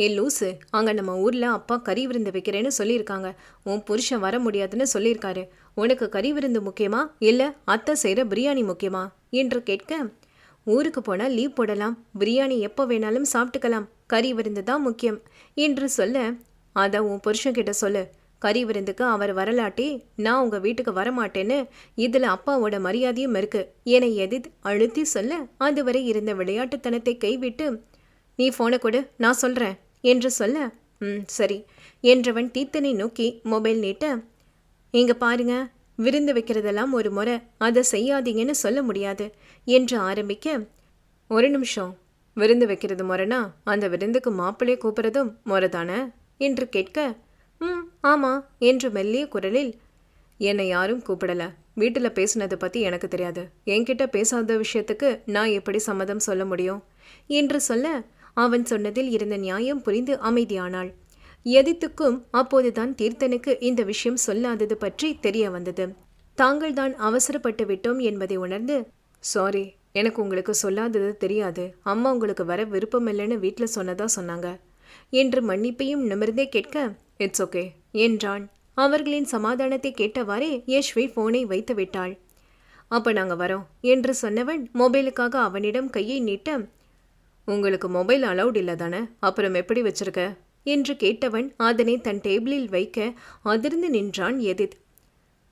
ஏ லூசு. அங்கே நம்ம ஊரில் அப்பா கறி விருந்து வைக்கிறேன்னு சொல்லியிருக்காங்க. உன் புருஷன் வர முடியாதுன்னு சொல்லியிருக்காரு. உனக்கு கறி விருந்து முக்கியமா? இல்லை அத்தை செய்கிற பிரியாணி முக்கியமா? என்று கேட்க ஊருக்கு போனால் லீவ் போடலாம். பிரியாணி எப்போ வேணாலும் சாப்பிட்டுக்கலாம். கறி விருந்து தான் முக்கியம் என்று சொல்ல அதை உன் புருஷன்கிட்ட சொல்லு. கறி விருந்துக்கு அவர் வரலாட்டி நான் உங்கள் வீட்டுக்கு வரமாட்டேன்னு இதில் அப்பாவோட மரியாதையும் இருக்கு. என எதிர் அழுத்தி சொல்ல அதுவரை இருந்த விளையாட்டுத்தனத்தை கைவிட்டு நீ ஃபோனை கொடு நான் சொல்கிறேன் என்று சொல்ல ம் சரி என்றவன் தீர்த்தனை நோக்கி மொபைல் நீட்ட இங்க பாருங்க விருந்து வைக்கிறதெல்லாம் ஒரு முறை அதை செய்யாதீங்கன்னு சொல்ல முடியாது என்று ஆரம்பிக்க ஒரு நிமிஷம் விருந்து வைக்கிறது முறைனா அந்த விருந்துக்கு மாப்பிள்ளையை கூப்பிட்றதும் முறை தானே? என்று கேட்க ம் ஆமாம் என்று மெல்லிய குரலில் என்னை யாரும் கூப்பிடல வீட்டில் பேசுனதை பற்றி எனக்கு தெரியாது என்கிட்ட பேசாத விஷயத்துக்கு நான் எப்படி சம்மதம் சொல்ல முடியும்? என்று சொல்ல அவன் சொன்னதில் இருந்த நியாயம் புரிந்து அமைதியானாள். எதித்துக்கும் அப்போதுதான் தீர்த்தனுக்கு இந்த விஷயம் சொல்லாதது பற்றி தெரிய வந்தது. தாங்கள் தான் அவசரப்பட்டு விட்டோம் என்பதை உணர்ந்து சாரி எனக்கு உங்களுக்கு சொல்லாதது தெரியாது. அம்மா உங்களுக்கு வர விருப்பமில்லைன்னு வீட்டில் சொன்னதா சொன்னாங்க. என்று மன்னிப்பையும் நிமிர்ந்தே கேட்க இட்ஸ் ஓகே என்றான். அவர்களின் சமாதானத்தை கேட்டவாறே யஷ்வி போனை வைத்து விட்டாள் அப்போ நாங்கள் வரோம் என்று சொன்னவன் மொபைலுக்காக அவனிடம் கையை நீட்ட உங்களுக்கு மொபைல் அலௌட் இல்லை தானே அப்புறம் எப்படி வச்சிருக்க? என்று கேட்டவன் அதனை தன் டேபிளில் வைக்க அதிர்ந்து நின்றான் எதித்.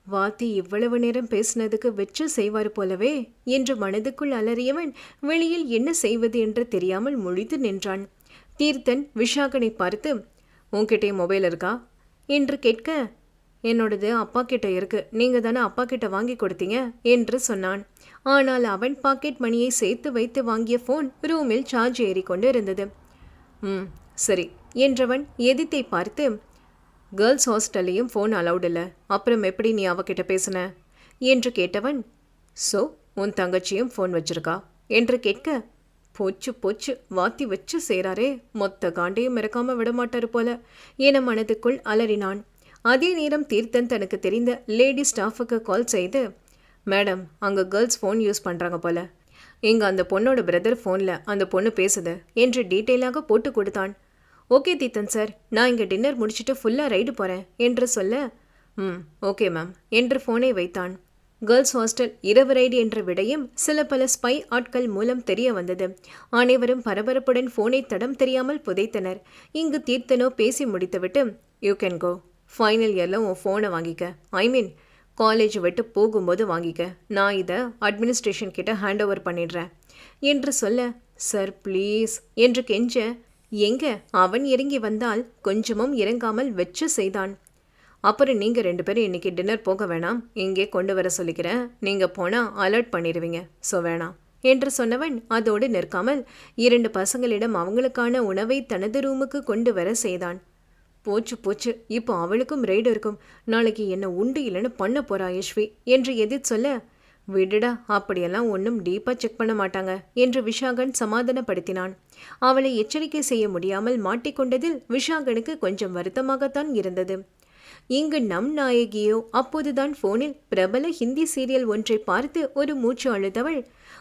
வாத்தி இவ்வளவு நேரம் பேசினதுக்கு வெச்சு செய்வார் போலவே என்று மனதுக்குள் அலறியவன் வெளியில் என்ன செய்வது என்று தெரியாமல் முழித்து நின்றான். தீர்த்தன் விஷாகனை பார்த்து உன்கிட்டே மொபைல் இருக்கா? என்று கேட்க என்னோடது அப்பா கிட்ட இருக்கு. நீங்க தானே அப்பா கிட்ட வாங்கி கொடுத்தீங்க? என்று சொன்னான். ஆனால் அவன் பாக்கெட் மணியை சேர்த்து வைத்து வாங்கிய ஃபோன் ரூமில் சார்ஜ் ஏறிக்கொண்டு இருந்தது ம் சரி என்றவன் எதித்தை பார்த்து கேர்ள்ஸ் ஹாஸ்டல்லையும் ஃபோன் அலௌட் இல்லை. அப்புறம் எப்படி நீ அவகிட்ட பேசின? என்று கேட்டவன் ஸோ உன் தங்கச்சியும் ஃபோன் வச்சிருக்கா? என்று கேட்க போச்சு போச்சு வாத்தி வச்சு சேராரே மொத்த காண்டையும் மறக்காம விடமாட்டார் போல என மனதுக்குள் அலறினான். அதே நேரம் தீர்த்தன் தனக்கு தெரிந்த லேடி ஸ்டாஃபுக்கு கால் செய்து மேடம் அங்கே கேர்ள்ஸ் ஃபோன் யூஸ் பண்ணுறாங்க போல. இங்கே அந்த பொண்ணோட பிரதர் ஃபோனில் அந்த பொண்ணு பேசுது. என்று டீட்டெயிலாக போட்டு கொடுத்தான். ஓகே தீத்தன் சார் நான் இங்கே டின்னர் முடிச்சுட்டு ஃபுல்லாக ரைடு போகிறேன் என்று சொல்ல ம் ஓகே மேம் என்று ஃபோனை வைத்தான். கேர்ள்ஸ் ஹாஸ்டல் இரவு ரைடு என்ற விடையும் சில பல ஸ்பை ஆட்கள் மூலம் தெரிய வந்தது. அனைவரும் பரபரப்புடன் ஃபோனை தடம் தெரியாமல் புதைத்தனர். இங்கு தீர்த்தனோ பேசி முடித்துவிட்டு யூ கேன் கோ ஃபைனல் இயரில் உன் ஃபோனை வாங்கிக்க. ஐ மீன் காலேஜ் விட்டு போகும்போது வாங்கிக்க. நான் இதை அட்மினிஸ்ட்ரேஷன் கிட்ட ஹேண்ட் ஓவர் பண்ணிடுறேன். என்று சொல்ல சார் ப்ளீஸ் என்று கெஞ்ச எங்க? அவன் இறங்கி வந்தால் கொஞ்சமும் இறங்காமல் வச்சு செய்தான். அப்புறம் நீங்கள் ரெண்டு பேரும் இன்றைக்கி டின்னர் போக வேணாம். இங்கே கொண்டு வர சொல்லிக்கிறேன். நீங்கள் போனால் அலர்ட் பண்ணிடுவீங்க. ஸோ வேணாம். என்று சொன்னவன் அதோடு நிற்காமல் இரண்டு பசங்களிடம் அவங்களுக்கான உணவை தனது ரூமுக்கு கொண்டு வர செய்தான். போச்சு போச்சு. இப்போ அவளுக்கும் ரெய்டு இருக்கும். நாளைக்கு என்ன உண்டு இல்லைன்னு பண்ண போறா யஷ்வி என்று எதிர் சொல்ல விடுடா அப்படியெல்லாம் ஒன்றும் டீப்பாக செக் பண்ண மாட்டாங்க என்று விஷாகன் சமாதானப்படுத்தினான். அவளை எச்சரிக்கை செய்ய முடியாமல் மாட்டிக்கொண்டதில் விஷாகனுக்கு கொஞ்சம் வருத்தமாகத்தான் இருந்தது. இங்கு நம் நாயகியோ அப்போதுதான் போனில் பிரபல ஹிந்தி சீரியல் ஒன்றை பார்த்து ஒரு மூச்சு அழுதவள்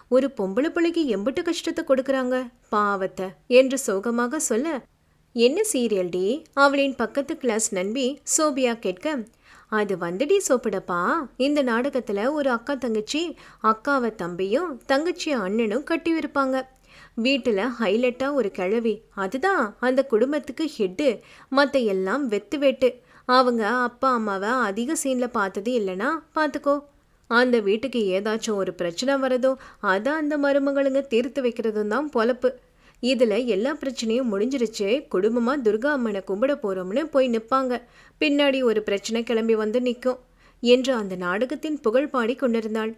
ஒரு பொம்பளை பிள்ளைக்கு எம்பிட்டு கஷ்டத்தை கொடுக்குறாங்க பாவத்தை என்று சோகமாக சொல்ல என்ன சீரியல் டி? அவளின் பக்கத்து கிளாஸ் நண்பி சோபியா கேட்க அது வந்துடி சோப்பிடப்பா? இந்த நாடகத்தில் ஒரு அக்கா தங்கச்சி அக்காவை தம்பியும் தங்கச்சி அண்ணனும் கட்டியிருப்பாங்க வீட்டில் ஹைலைட்டாக ஒரு கிழவி. அதுதான் அந்த குடும்பத்துக்கு ஹெட்டு மற்ற எல்லாம் வெத்து வெட்டு. அவங்க அப்பா அம்மாவை அதிக சீனில் பார்த்தது இல்லைனா பார்த்துக்கோ. அந்த வீட்டுக்கு ஏதாச்சும் ஒரு பிரச்சனை வரதோ அதை அந்த மருமகளுங்க தீர்த்து வைக்கிறதும் தான் பொழப்பு. இதில் எல்லா பிரச்சனையும் முடிஞ்சிருச்சு. குடும்பமாக துர்கா அம்மனை கும்பிட போகிறோம்னு போய் நிற்பாங்க பின்னாடி ஒரு பிரச்சனை கிளம்பி வந்து நிற்கும் என்று அந்த நாடகத்தின் புகழ் பாடி கொண்டிருந்தாள்.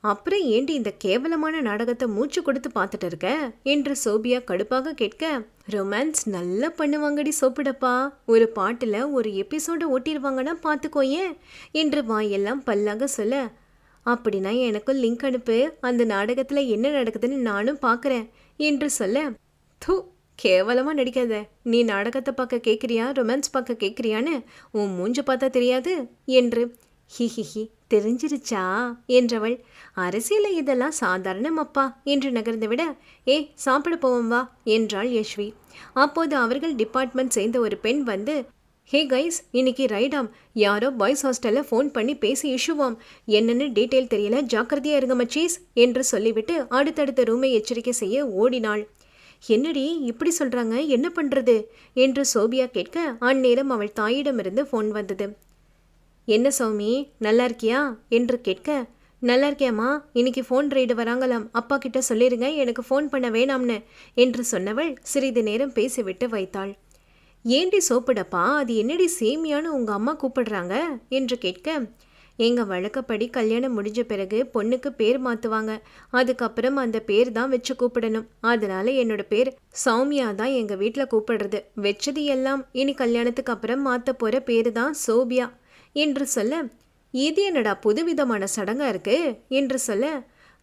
அப்புறம் ஏண்டி இந்த கேவலமான நாடகத்தை மூச்சு கொடுத்து பார்த்துட்டு இருக்க? என்று சோபியா கடுப்பாக கேட்க ரொமான்ஸ் நல்லா பண்ணுவாங்கடி சோப்பிடப்பா. ஒரு பாட்டில் ஒரு எபிசோடை ஓட்டிடுவாங்கன்னா பார்த்துக்கோயேன் என்று வாயெல்லாம் பல்லாக சொல்ல அப்படின்னா எனக்கும் லிங்க் அனுப்பு. அந்த நாடகத்தில் என்ன நடக்குதுன்னு நானும் பார்க்குறேன். என்று சொல்ல தூ கேவலமாக நடிக்காத. நீ நாடகத்தை பார்க்க கேட்குறியா ரொமான்ஸ் பார்க்க கேட்குறியான்னு உன் மூஞ்ச பார்த்தா தெரியாது என்று ஹிஹிஹி தெரிஞ்சிருச்சா என்றவள். அரசியல இதெல்லாம் சாதாரணம் அப்பா என்று நகர்ந்து விட ஏ சாப்பிட போவோம் வா என்றாள் யஷ்வி. அப்போது அவர்கள் டிபார்ட்மெண்ட் சேர்ந்த ஒரு பெண் வந்து ஹே கைஸ் இன்னைக்கு ரைடாம். யாரோ பாய்ஸ் ஹாஸ்டலில் ஃபோன் பண்ணி பேசி இஷ்யூவாம் என்னென்னு டீட்டெயில் தெரியல. ஜாக்கிரதையாக இருங்க மச்சீஸ் என்று சொல்லிவிட்டு அடுத்தடுத்த ரூமை எச்சரிக்கை செய்ய ஓடினாள். என்னடி இப்படி சொல்கிறாங்க என்ன பண்ணுறது என்று சோபியா கேட்க அந்நேரம் அவள் தாயிடமிருந்து ஃபோன் வந்தது. என்ன சௌமி நல்லா இருக்கியா? என்று கேட்க நல்லா இருக்கியாம்மா இன்னைக்கு ஃபோன் ரைடு வராங்களாம். அப்பா கிட்ட சொல்லிடுங்க எனக்கு ஃபோன் பண்ண வேணாம்னு என்று சொன்னவள் சிறிது நேரம் பேசிவிட்டு வைத்தாள். ஏண்டி சோப்பிடப்பா அது என்னடி சேமியான்னு உங்கள் அம்மா கூப்பிடுறாங்க? என்று கேட்க எங்கள் வழக்கப்படி கல்யாணம் முடிஞ்ச பிறகு பொண்ணுக்கு பேர் மாற்றுவாங்க அதுக்கப்புறம் அந்த பேர் தான் வச்சு கூப்பிடணும். அதனால என்னோட பேர் சௌமியா தான் எங்கள் வீட்டில் கூப்பிடுறது. வச்சது எல்லாம் இனி கல்யாணத்துக்கு அப்புறம் மாற்ற போகிற பேர் தான் சோபியா. என்று சொல்ல இது என்னடா புதுவிதமான சடங்காக இருக்குது என்று சொல்ல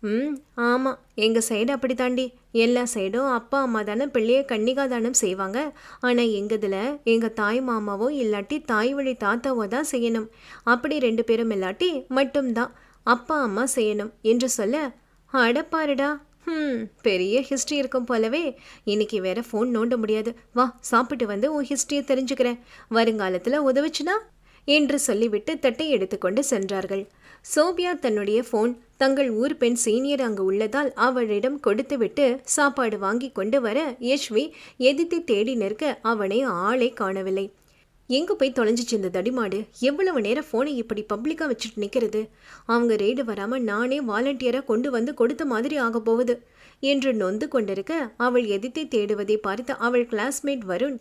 ம் ஆமாம் எங்கள் சைடு அப்படி தாண்டி எல்லா சைடும் அப்பா அம்மா தானே பிள்ளைய கன்னிகா தானம் செய்வாங்க. ஆனால் எங்கதில் எங்கள் தாய் மாமாவோ இல்லாட்டி தாய் வழி தாத்தாவோ தான் செய்யணும். அப்படி ரெண்டு பேரும் இல்லாட்டி மட்டும்தான் அப்பா அம்மா செய்யணும் என்று சொல்ல அடப்பாருடா ம் பெரிய ஹிஸ்ட்ரி இருக்கும் போலவே. இன்னைக்கு வேற ஃபோன் நோண்ட முடியாது. வா சாப்பிட்டு வந்து உன் ஹிஸ்ட்ரியை தெரிஞ்சுக்கிறேன். வருங்காலத்தில் உதவுச்சுனா என்று சொல்லிவிட்டு தட்டை எடுத்துக்கொண்டு சென்றார்கள். சோபியா தன்னுடைய ஃபோன் தங்கள் ஊர் பெண் சீனியர் அங்கு உள்ளதால் அவளிடம் கொடுத்துவிட்டு சாப்பாடு வாங்கி கொண்டு வர யஷ்வி எதிர்த்து தேடி நிற்க அவனை ஆளை காணவில்லை. எங்கே போய் தொலைஞ்சிச்சு இந்த தடிமாடு? எவ்வளவு நேரம் ஃபோனை இப்படி பப்ளிக்காக வச்சுட்டு நிற்கிறது? அவங்க ரெய்டு வராமல் நானே வாலண்டியராக கொண்டு வந்து கொடுத்த மாதிரி ஆக போகுது. என்று நொந்து கொண்டிருக்க அவள் எதிர்த்தை தேடுவதை பார்த்து அவள் கிளாஸ்மேட் வருண்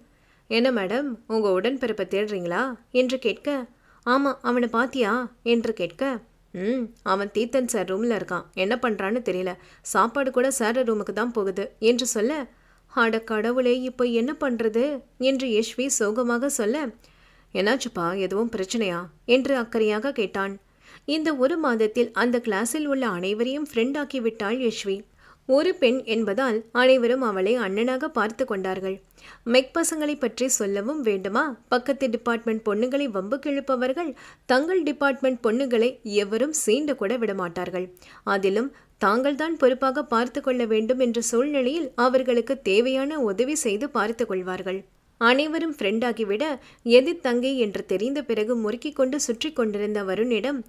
என்ன மேடம் உங்கள் உடன்பிறப்பை தேடுறீங்களா? என்று கேட்க ஆமாம் அவனை பாத்தியா? என்று கேட்க ம் அவன் தீத்தன் சார் ரூமில் இருக்கான். என்ன பண்ணுறான்னு தெரியல. சாப்பாடு கூட சார் ரூமுக்கு தான் போகுது. என்று சொல்ல அட கடவுளே இப்போ என்ன பண்ணுறது என்று யஷ்வி சோகமாக சொல்ல என்னாச்சுப்பா எதுவும் பிரச்சனையா? என்று அக்கறையாக கேட்டான். இந்த ஒரு மாதத்தில் அந்த கிளாஸில் உள்ள அனைவரையும் ஃப்ரெண்டாக்கி விட்டாள் யஷ்வி. ஒரு பெண் என்பதால் அனைவரும் அவளை அண்ணனாக பார்த்து கொண்டார்கள். மெக் பசங்களை பற்றி சொல்லவும் வேண்டுமா? பக்கத்து டிபார்ட்மெண்ட் பொண்ணுகளை வம்பு கிழப்பவர்கள் தங்கள் டிபார்ட்மெண்ட் பொண்ணுகளை எவரும் சீண்டு கூட விடமாட்டார்கள். அதிலும் தாங்கள்தான் பொறுப்பாக பார்த்து கொள்ள வேண்டும் என்ற சூழ்நிலையில் அவர்களுக்கு தேவையான உதவி செய்து பார்த்து கொள்வார்கள். அனைவரும் ஃப்ரெண்டாகிவிட எது தங்கை என்று தெரிந்த பிறகு முறுக்கிக் கொண்டு சுற்றி கொண்டிருந்த வருணிடம்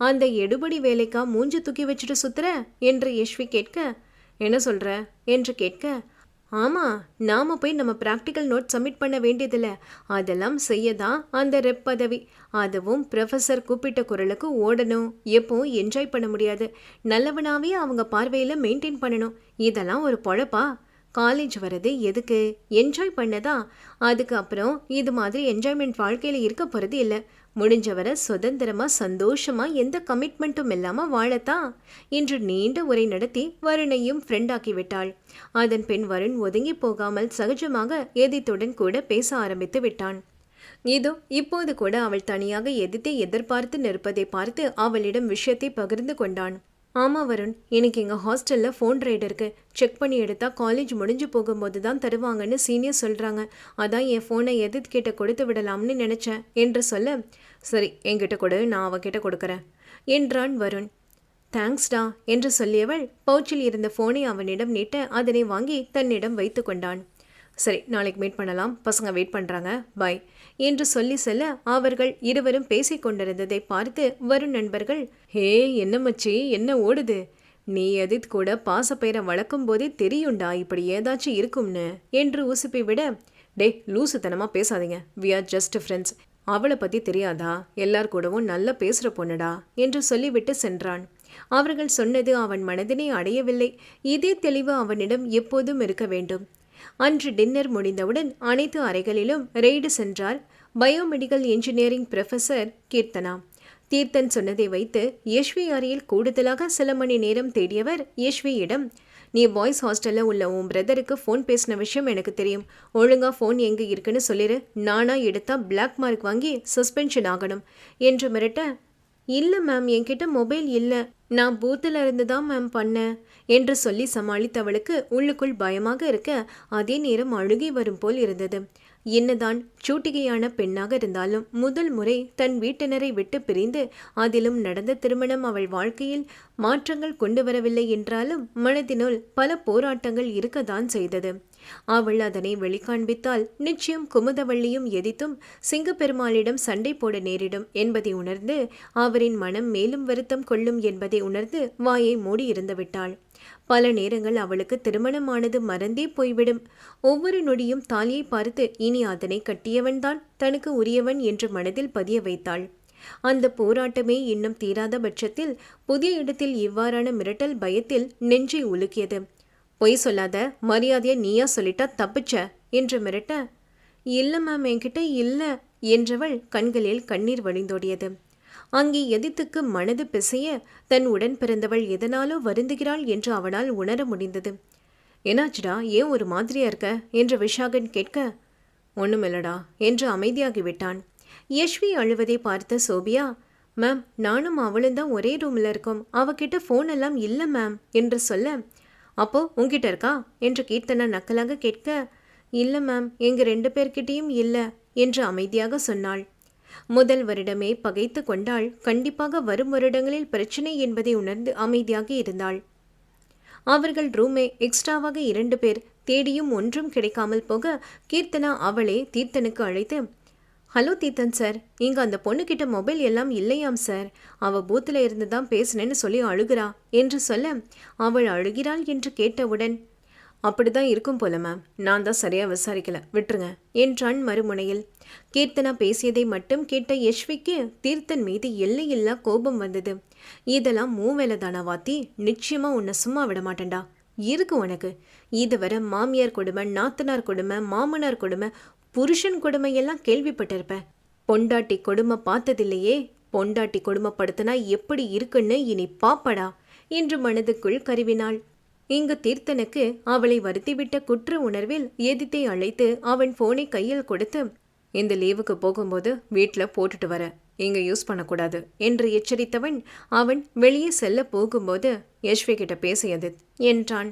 அந்த எடுபடி வேலைக்கா மூஞ்சு தூக்கி வச்சுட்டு சுத்துற என்று யஷ்வி கேட்க என்ன சொல்கிற என்று கேட்க ஆமாம் நாம போய் நம்ம ப்ராக்டிக்கல் நோட் சப்மிட் பண்ண வேண்டியதில்ல. அதெல்லாம் செய்ய தான் அந்த ரெப் பதவி. அதுவும் ப்ரொஃபஸர் கூப்பிட்ட குரலுக்கு ஓடணும். எப்பவும் என்ஜாய் பண்ண முடியாது. நல்லவனாவே அவங்க பார்வையில் மெயின்டைன் பண்ணணும். இதெல்லாம் ஒரு பொழப்பா? காலேஜ் வர்றது எதுக்கு? என்ஜாய் பண்ணதா? அதுக்கப்புறம் இது மாதிரி என்ஜாய்மெண்ட் வாழ்க்கையில் இருக்க போகிறது இல்லை. முடிஞ்சவரை சுதந்திரமா சந்தோஷமா எந்த கமிட்மெண்ட்டும் இல்லாமல் வாழத்தான் என்று நீண்ட உரை நடத்தி வருணையும் ஃப்ரெண்டாக்கி விட்டாள். அதன் பின் வருண் ஒதுங்கி போகாமல் சகஜமாக எதித்துடன் கூட பேச ஆரம்பித்து விட்டான். இதோ இப்போது கூட அவள் தனியாக எதித்தை எதிர்பார்த்து நிற்பதை பார்த்து அவளிடம் விஷயத்தை பகிர்ந்து கொண்டான். ஆமாம் வருண் எனக்கு எங்கள் ஹாஸ்டலில் ஃபோன் ரைடு இருக்கு. செக் பண்ணி எடுத்தால் காலேஜ் முடிஞ்சு போகும்போது தான் தருவாங்கன்னு சீனியர் சொல்கிறாங்க அதான் என் ஃபோனை எதிர்த்து கிட்ட கொடுத்து விடலாம்னு நினச்சேன் என்று சொல்ல சரி என்கிட்ட கொடு நான் அவகிட்ட கொடுக்குறேன் என்றான் வருண். தேங்க்ஸ்டா என்று சொல்லியவள் பவுச்சில் இருந்த ஃபோனை அவனிடம் நீட்ட அதனை வாங்கி தன்னிடம் வைத்து கொண்டான். சரி நாளைக்கு மீட் பண்ணலாம். பசங்க வெயிட் பண்ணுறாங்க பாய் என்று சொல்லி செல்ல அவர்கள் இருவரும் பேசிக் கொண்டிருந்ததை பார்த்து வரும் நண்பர்கள் ஹே என்ன மச்சி என்ன ஓடுது? நீ எதித் கூட பாசப்பெயரை வளர்க்கும் போதே தெரியும்டா இப்படி ஏதாச்சும் இருக்கும்னு? என்று உசுப்பி விட டே லூசுத்தனமா பேசாதீங்க. வி ஆர் ஜஸ்ட் ஃப்ரெண்ட்ஸ் அவளை பத்தி தெரியாதா? எல்லார் கூடவும் நல்லா பேசுற பொண்ணுடா? என்று சொல்லிவிட்டு சென்றான். அவர்கள் சொன்னது அவன் மனதினை அடையவில்லை. இதே தெளிவு அவனிடம் எப்போதும் இருக்க வேண்டும். அன்று டின்னர் முடிந்தவுடன் அனைத்து அறைகளிலும் ரெய்டு சென்றார் biomedical engineering professor Keerthana. Theerthan சொன்னதை வைத்து யஷ்வி அறையில் கூடுதலாக சில மணி நேரம் தேடியவர் யஷ்வியிடம் நீ பாய்ஸ் ஹாஸ்டலில் உள்ள உன் பிரதருக்கு ஃபோன் பேசின விஷயம் எனக்கு தெரியும். ஒழுங்கா ஃபோன் எங்கே இருக்குன்னு சொல்லிடு நானா எடுத்தா பிளாக் மார்க் வாங்கி சஸ்பென்ஷன் ஆகணும் என்று மிரட்ட இல்லை மேம் என்கிட்ட மொபைல் இல்லை. நான் பூத்தில் இருந்து தான் மேம் பண்ணேன் என்று சொல்லி சமாளித்தவளுக்கு உள்ளுக்குள் பயமாக இருக்க அதே நேரம் அழுகி வரும் போல் இருந்தது. என்னதான் சூட்டிகையான பெண்ணாக இருந்தாலும் முதல் முறை தன் வீட்டினரை விட்டு பிரிந்து அதிலும் நடந்த திருமணம் அவள் வாழ்க்கையில் மாற்றங்கள் கொண்டு வரவில்லை என்றாலும் மனதினுள் பல போராட்டங்கள் இருக்கத்தான் செய்தது. அவள் அதனை வெளிக்காண்பித்தால் நிச்சயம் குமுதவள்ளியும் எதித்தும் சிங்கப்பெருமாளிடம் சண்டை போட நேரிடும் என்பதை உணர்ந்து அவரின் மனம் மேலும் வருத்தம் கொள்ளும் என்பதை உணர்ந்து வாயை மூடி இருந்து விட்டாள் பல நேரங்கள் அவளுக்கு திருமணமானது மறந்தே போய்விடும். ஒவ்வொரு நொடியும் தாலியை பார்த்து இனி அதனை கட்டியவன்தான் தனக்கு உரியவன் என்று மனதில் பதிய வைத்தாள். அந்த போராட்டமே இன்னும் தீராத பட்சத்தில் புதிய இடத்தில் இவ்வாறான மிரட்டல் பயத்தில் நெஞ்சை உலுக்கியது. பொய் சொல்லாத மரியாதையை நீயா சொல்லிட்டா தப்பிச்ச? என்று மிரட்ட இல்லை மேம் என்கிட்ட இல்லை என்றவள் கண்களில் கண்ணீர் வழிந்தோடியது. அங்கே எதித்துக்கு மனது பிசைய தன் உடன் பிறந்தவள் எதனாலோ வருந்துகிறாள் என்று அவனால் உணர முடிந்தது. என்னாச்சுடா ஏன் ஒரு மாதிரியா இருக்க? என்று விஷாகன் கேட்க ஒண்ணுமில்லடா என்று அமைதியாகிவிட்டான். யஷ்வி அழுவதை பார்த்த சோபியா மேம் நானும் அவளும் தான் ஒரே ரூமில் இருக்கோம். அவகிட்ட ஃபோன் எல்லாம் இல்லை மேம் என்று சொல்ல அப்போ உங்ககிட்ட இருக்கா? என்று கீர்த்தனா நக்கலாக கேட்க இல்லை மேம் எங்க ரெண்டு பேர்கிட்டயும் இல்லை என்று அமைதியாக சொன்னாள். முதல் வருடமே பகைத்து கொண்டால் கண்டிப்பாக வரும் வருடங்களில் பிரச்சனை என்பதை உணர்ந்து அமைதியாக இருந்தாள். அவர்கள் ரூமே எக்ஸ்ட்ராவாக இரண்டு பேர் தேடியும் ஒன்றும் கிடைக்காமல் போக கீர்த்தனா அவளே தீர்த்தனுக்கு அழைத்து ஹலோ தீர்த்தன் சார் இங்கே அந்த பொண்ணுக்கிட்ட மொபைல் எல்லாம் இல்லையாம் சார். அவள் பூத்தில் இருந்து தான் பேசினேன்னு சொல்லி அழுகிறா என்று சொல்ல அவள் அழுகிறாள் என்று கேட்டவுடன் அப்படிதான் இருக்கும் போல மேம் நான் தான் சரியாக விசாரிக்கல. விட்டுருங்க என்றான் மறுமுனையில். கீர்த்தனா பேசியதை மட்டும் கேட்ட யஷ்விக்கு தீர்த்தன் மீது எல்லையில்லா கோபம் வந்தது. இதெல்லாம் மூவேலை தானா வாத்தி? நிச்சயமாக உன்னை சும்மா விட மாட்டேன்டா. இருக்கு உனக்கு. இதுவரை மாமியார் கொடுமை நாத்தனார் கொடுமை மாமனார் கொடுமை புருஷன் கொடுமையெல்லாம் கேள்விப்பட்டிருப்ப பொண்டாட்டி கொடுமை பார்த்ததில்லையே பொண்டாட்டி கொடுமைப்படுத்தினா எப்படி இருக்குன்னு இனி பாப்படா என்று மனதுக்குள் கருவினாள். இங்கு தீர்த்தனுக்கு அவளை வருத்திவிட்ட குற்ற உணர்வில் எதித்தை அழைத்து அவன் போனை கையில் கொடுத்து இந்த லீவுக்கு போகும்போது வீட்டில் போட்டுட்டு வர இங்க யூஸ் பண்ணக்கூடாது என்று எச்சரித்தவன் அவன் வெளியே செல்ல போகும்போது யஷ்வி கிட்ட பேசியது என்றான்.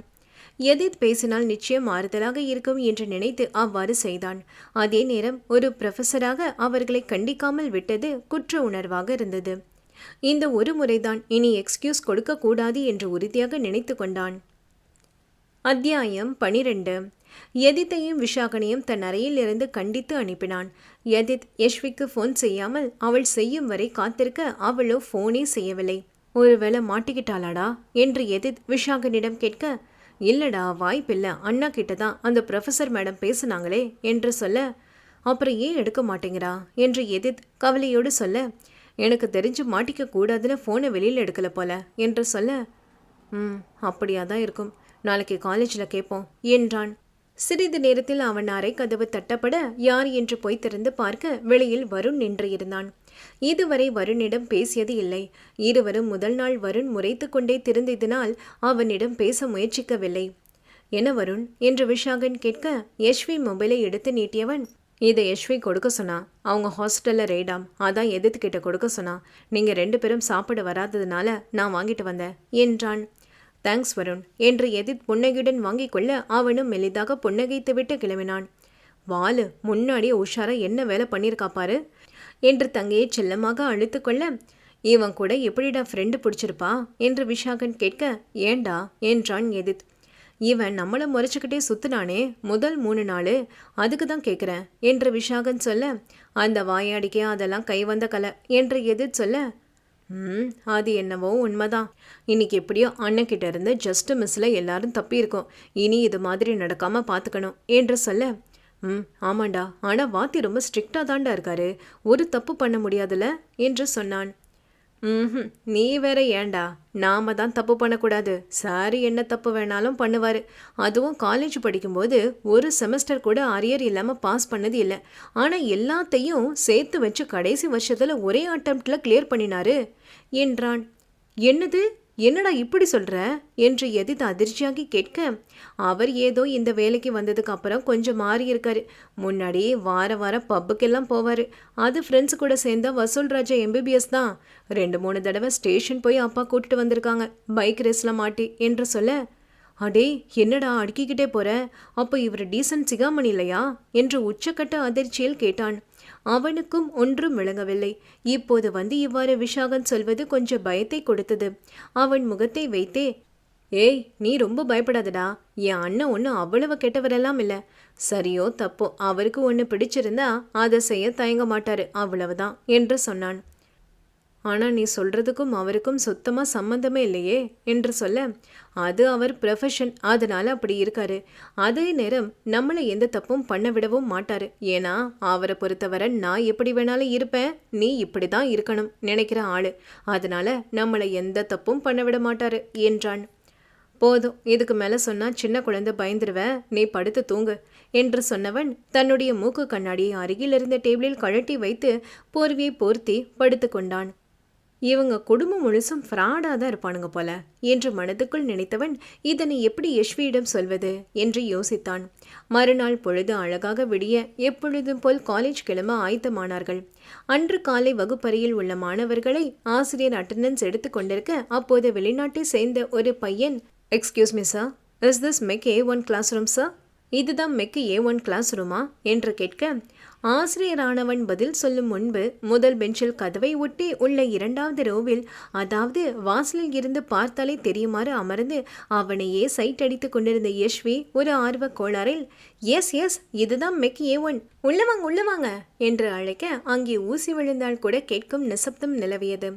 எதித் பேசினால் நிச்சயம் ஆறுதலாக இருக்கும் என்று நினைத்து அவ்வாறு செய்தான். அதே நேரம் ஒரு ப்ரொஃபஸராக அவர்களை கண்டிக்காமல் விட்டது குற்ற உணர்வாக இருந்தது. இந்த ஒரு முறைதான் இனி எக்ஸ்கியூஸ் கொடுக்கக்கூடாது என்று உறுதியாக நினைத்து கொண்டான். அத்தியாயம் பனிரெண்டு. எதித்தையும் விஷாகனையும் தன் அறையிலிருந்து கண்டித்து அனுப்பினான். எதித் யஷ்விக்கு ஃபோன் செய்யாமல் அவள் செய்யும் வரை காத்திருக்க அவளோ ஃபோனே செய்யவில்லை. ஒருவேளை மாட்டிக்கிட்டாளாடா? என்று எதித் விஷாகனிடம் கேட்க இல்லைடா வாய்ப்பில்லை. அண்ணா கிட்ட தான் அந்த ப்ரொஃபஸர் மேடம் பேசுனாங்களே என்று சொல்ல அப்புறம் ஏன் எடுக்க மாட்டேங்கிறா என்று எதித் கவலையோடு சொல்ல எனக்கு தெரிஞ்சு மாட்டிக்க கூடாதுன்னு ஃபோனை வெளியில் எடுக்கல போல என்று சொல்ல ம் அப்படியா தான் இருக்கும். நாளைக்கு காலேஜில் கேட்போம் என்றான். சிறிது நேரத்தில் அவன் அறை கதவு தட்டப்பட யார் என்று போய் திறந்து பார்க்க வெளியில் வருண் நின்று இருந்தான். இதுவரை வருணிடம் பேசியது இல்லை. இருவரும் முதல் நாள் வருண் முறைத்து கொண்டே திருந்ததினால் அவனிடம் பேச முயற்சிக்கவில்லை. என்ன வருண் என்று விஷாகன் கேட்க யஷ்வி மொபைலை எடுத்து நீட்டியவன் இதை யஷ்வி கொடுக்க சொன்னா. அவங்க ஹாஸ்டலில் ரெய்டாம். அதான் எதிர்த்துக்கிட்ட கொடுக்க சொன்னா. நீங்கள் ரெண்டு பேரும் சாப்பிட வராததுனால நான் வாங்கிட்டு வந்தேன் என்றான். தேங்க்ஸ் வருண் என்று எதித் புன்னகையுடன் வாங்கிக் கொள்ள அவனும் மெலிதாக புன்னகைத்துவிட்டு கிளம்பினான். வாலு முன்னாடி உஷாரா என்ன வேலை பண்ணியிருக்கா பாரு. என்று தங்கையை செல்லமாக அழுத்து கொள்ள இவன் கூட எப்படிடா ஃப்ரெண்டு பிடிச்சிருப்பா? என்று விஷாகன் கேட்க ஏண்டா? என்றான் எதித். இவன் நம்மளை முறைச்சிக்கிட்டே சுத்துனானே முதல் மூணு நாள் அதுக்கு தான் கேட்குறேன் என்று விஷாகன் சொல்ல அந்த வாயாடிக்கே அதெல்லாம் கை வந்த கலை என்று எதிர் சொல்ல ம் அது என்னவோ உண்மைதான். இன்னைக்கு எப்படியோ அண்ணன்கிட்ட இருந்து ஜஸ்ட் மிஸ்ஸில் எல்லாரும் தப்பியிருக்கோம். இனி இது மாதிரி நடக்காமல் பார்த்துக்கணும் என்று சொல்ல ம் ஆமாண்டா. ஆனால் வாத்தி ரொம்ப ஸ்ட்ரிக்டாக தாண்டா இருக்காரு. ஒரு தப்பு பண்ண முடியாதுல்ல என்று சொன்னான். ம் நீ வேற ஏன்டா? நாம தான் தப்பு பண்ணக்கூடாது. சார் என்ன தப்பு வேணாலும் பண்ணுவார். அதுவும் காலேஜ் படிக்கும்போது ஒரு செமஸ்டர் கூட அரியர் இல்லாமல் பாஸ் பண்ணது இல்லை. ஆனால் எல்லாத்தையும் சேர்த்து வச்சு கடைசி வருஷத்தில் ஒரே அட்டம்ப்டில் கிளியர் பண்ணினாரு என்றான். என்னது? என்னடா இப்படி சொல்கிற என்று எதித் அதிர்ச்சியாகி கேட்க அவர் ஏதோ இந்த வேலைக்கு வந்ததுக்கு அப்புறம் கொஞ்சம் மாறி இருக்காரு. முன்னாடி வார வாரம் பப்புக்கெல்லாம் போவார். அது ஃப்ரெண்ட்ஸ் கூட சேர்ந்த வசூல் ராஜா எம்பிபிஎஸ் தான். ரெண்டு மூணு தடவை ஸ்டேஷன் போய் அப்பா கூட்டிட்டு வந்திருக்காங்க. பைக் ரேஸில் மாட்டி என்று சொல்ல அடே என்னடா அடுக்கிக்கிட்டே போற? அப்போ இவர் டீசன்ட் சிகாமணி இல்லையா? என்று உச்சக்கட்ட அதிர்ச்சியில் கேட்டான். அவனுக்கும் ஒன்றும் விளங்கவில்லை. இப்போது வந்து இவ்வாறு விஷாகன் சொல்வது கொஞ்சம் பயத்தை கொடுத்தது. அவன் முகத்தை வைத்தே ஏய் நீ ரொம்ப பயப்படாதடா. என் அண்ணன் ஒன்றும் அவ்வளவு கெட்டவரெல்லாம் இல்லை. சரியோ தப்போ. அவருக்கு ஒன்று பிடிச்சிருந்தா அதை செய்ய தயங்க மாட்டாரு. அவ்வளவுதான் என்று சொன்னான். ஆனால் நீ சொல்கிறதுக்கும் அவருக்கும் சுத்தமாக சம்மந்தமே இல்லையே என்று சொல்ல அது அவர் ப்ரொஃபஷன் அதனால் அப்படி இருக்காரு. அதே நேரம் நம்மளை எந்த தப்பும் பண்ண விடவும் மாட்டார். ஏன்னா அவரை பொறுத்தவரை நான் எப்படி வேணாலும் இருப்பேன். நீ இப்படி தான் இருக்கணும் நினைக்கிற ஆள். அதனால் நம்மளை எந்த தப்பும் பண்ண விட மாட்டார் என்றான். போதும் இதுக்கு மேலே சொன்னால் சின்ன குழந்தை பயந்துருவேன் நீ படுத்து தூங்கு என்று சொன்னவன் தன்னுடைய மூக்கு கண்ணாடியை அருகில் இருந்த டேபிளில் கழட்டி வைத்து போர்வியை போர்த்தி படுத்து கொண்டான் இவங்க குடும்பம் முழுசும் ஃப்ராடாக தான் இருப்பானுங்க போல. என்று மனதுக்குள் நினைத்தவன் இதனை எப்படி யஷ்வியிடம் சொல்வது? என்று யோசித்தான். மறுநாள் பொழுது அழகாக விடிய எப்பொழுதும் போல் காலேஜ் கிளம்ப ஆயத்தமானார்கள். அன்று காலை வகுப்பறையில் உள்ள மாணவர்களை ஆசிரியர் அட்டண்டன்ஸ் எடுத்து கொண்டிருக்க அப்போது வெளிநாட்டை சேர்ந்த ஒரு பையன் excuse me sir is this Mech A one class room sir இதுதான் மெக்கு ஏ ஒன் கிளாஸ் ரூமா? என்று கேட்க ஆசிரியரானவன் பதில் சொல்லும் முன்பு முதல் பெஞ்சில் கதவை ஒட்டி உள்ள இரண்டாவது ரோவில் அதாவது வாசலில் இருந்து பார்த்தாலே தெரியுமாறு அமர்ந்து அவனையே சைட் அடித்து கொண்டிருந்த யஷ்வி ஒரு ஆர்வ கோளாறில் எஸ் எஸ் இதுதான் மெக் ஏ ஒன் உள்ளவாங்க உள்ளவாங்க என்று அழைக்க அங்கே ஊசி விழுந்தால் கூட கேட்கும் நிசப்தம் நிலவியது.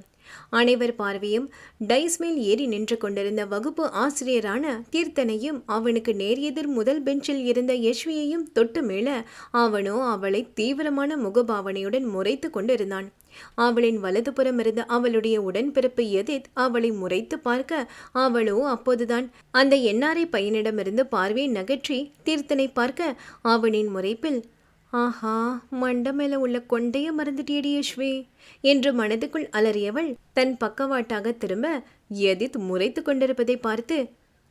அனைவர் பார்வையும் டைஸ் மேல் ஏறி நின்று கொண்டிருந்த வகுப்பு ஆசிரியரான தீர்த்தனையும் அவனுக்கு நேரியெதிர் முதல் பெஞ்சில் இருந்த யஷ்வியையும் தொட்டு மேல அவனோ அவளை தீவிரமான முகபாவனையுடன் முறைத்து கொண்டிருந்தான். அவளின் வலதுபுறம் இருந்த அவளுடைய உடன்பிறப்பு எதித் அவளை முறைத்து பார்க்க அவளோ அப்போதுதான் அந்த என்ஆர்ஐ பையனிடமிருந்து பார்வையை நகற்றி தீர்த்தனை பார்க்க அவனின் முறைப்பில் ஆஹா மண்ட மேல உள்ள கொண்டைய மறந்துட்டியடி யஷ்வி என்று மனதுக்குள் அலறியவள் தன் பக்கவாட்டாக திரும்ப எதித் முறைத்து கொண்டிருப்பதை பார்த்து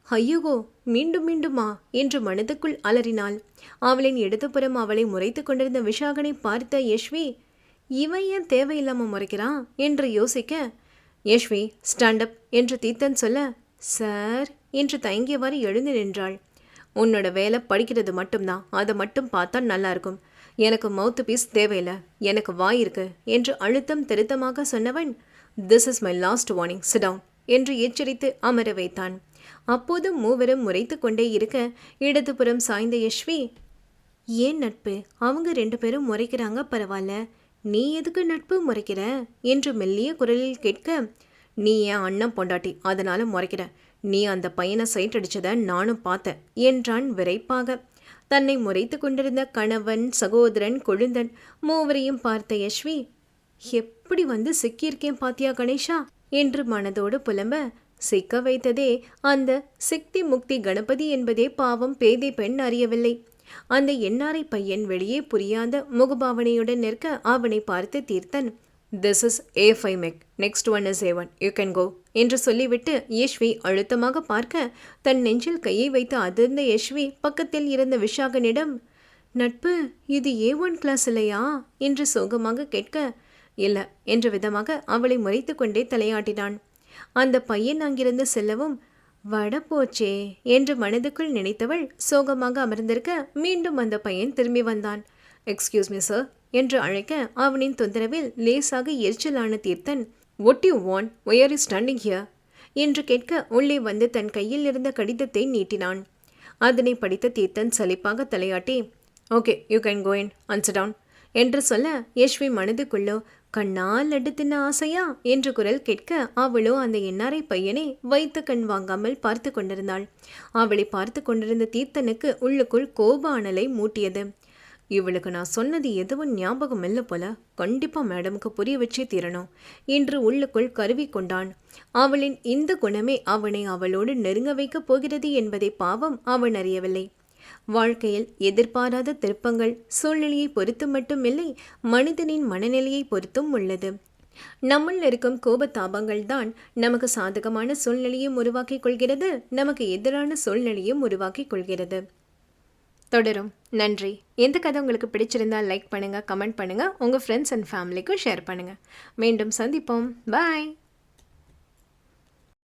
ஐயோகோ மீண்டும் மீண்டுமா? என்று மனதுக்குள் அலறினாள். அவளின் இடதுபுறம் அவளை முறைத்து கொண்டிருந்த விஷாகனை பார்த்த யஷ்வி இவன் ஏன் தேவையில்லாம முறைக்கிறான்? என்று யோசிக்க யஷ்வி ஸ்டாண்டப் என்று தீத்தன் சொல்ல சார் என்று தயங்கியவாறு எழுந்து நின்றாள். உன்னோட வேலை படிக்கிறது மட்டும்தான். அதை மட்டும் பார்த்தா நல்லா இருக்கும். எனக்கு மவுத்து பீஸ் தேவையில்லை எனக்கு வாய் இருக்கு என்று அழுத்தம் திருத்தமாக சொன்னவன் this is my last warning sit down என்று எச்சரித்து அமர வைத்தான். அப்போது மூவரும் முறைத்து கொண்டே இருக்க இடதுபுறம் சாய்ந்த யஷ்வி ஏன் நட்பு? அவங்க ரெண்டு பேரும் முறைக்கிறாங்க பரவாயில்ல நீ எதுக்கு நட்பு முறைக்கிற? என்று மெல்லிய குரலில் கேட்க நீ என் அண்ணன் பொண்டாட்டி அதனால முறைக்கிற. நீ அந்த பையனை சைட் அடித்ததை நானும் பார்த்தேன் என்றான் விரைப்பாக. தன்னை முறைத்து கொண்டிருந்த கணவன் சகோதரன் கொழுந்தன் மூவரையும் பார்த்த யஷ்வி எப்படி வந்து சிக்கியிருக்கேன் பாத்தியா கணேஷா? என்று மனதோடு புலம்ப சிக்க வைத்ததே அந்த சிக்தி முக்தி கணபதி என்பதே பாவம் பேதை பெண் அறியவில்லை. அந்த எண்ணாரை பையன் வெளியே புரியாத முகபாவனையுடன் நிற்க அவனை பார்த்து Theerthan this is A five mech next one is A one you can go என்று சொல்லிவிட்டு யஷ்வி அழுத்தமாக பார்க்க தன் நெஞ்சில் கையை வைத்து அதிர்ந்த யஷ்வி பக்கத்தில் இருந்த விஷாகனிடம் நட்பு இது ஏ ஒன் கிளாஸ் இல்லையா? என்று சோகமாக கேட்க இல்லை என்ற விதமாக அவளை முறைத்து கொண்டே தலையாட்டினான். அந்த பையன் அங்கிருந்து செல்லவும் வட போச்சே என்று மனதுக்குள் நினைத்தவள் சோகமாக அமர்ந்திருக்க மீண்டும் அந்த பையன் திரும்பி வந்தான். எக்ஸ்கியூஸ் மீ சார் என்று அழைக்க அவனின் தொந்தரவில் லேசாக எரிச்சலான Theerthan what you want why are is standing here என்று கேட்க உள்ளே வந்து தன் கையில் இருந்த கடிதத்தை நீட்டினான். அதனை படித்த தீர்த்தன் சலிப்பாக தலையாட்டி okay you can go in and down என்று சொல்ல யஷ்வி மனதுக்குள்ளோ கண்ணால் அடுத்தின ஆசையா? என்று குரல் கேட்க அவளோ அந்த எண்ணாரை பையனை வைத்த கண் வாங்காமல் பார்த்து கொண்டிருந்தாள். அவளை பார்த்து கொண்டிருந்த தீர்த்தனுக்கு உள்ளுக்குள் கோப அனலை மூட்டியது. இவளுக்கு நான் சொன்னது எதுவும் ஞாபகம் இல்லை போல. கண்டிப்பா மேடமுக்கு புரிய வச்சே தீரணும். என்று உள்ளுக்குள் கருவி கொண்டான். அவளின் இந்த குணமே அவனை அவளோடு நெருங்க வைக்கப் போகிறது என்பதை பாவம் அவன் அறியவில்லை. வாழ்க்கையில் எதிர்பாராத திருப்பங்கள் சூழ்நிலையை பொறுத்து மட்டுமில்லை மனிதனின் மனநிலையை பொறுத்தும் உள்ளது. நம்மள் இருக்கும் கோபத்தாபங்கள் தான் நமக்கு சாதகமான சூழ்நிலையும் உருவாக்கிக் கொள்கிறது நமக்கு எதிரான சூழ்நிலையும் உருவாக்கிக் கொள்கிறது. தொடரும். நன்றி. எந்த கதை உங்களுக்கு பிடிச்சிருந்தா லைக் பண்ணுங்கள் கமெண்ட் பண்ணுங்கள் உங்கள் ஃப்ரெண்ட்ஸ் அண்ட் ஃபேமிலிக்கும் ஷேர் பண்ணுங்கள் மீண்டும் சந்திப்போம். பாய்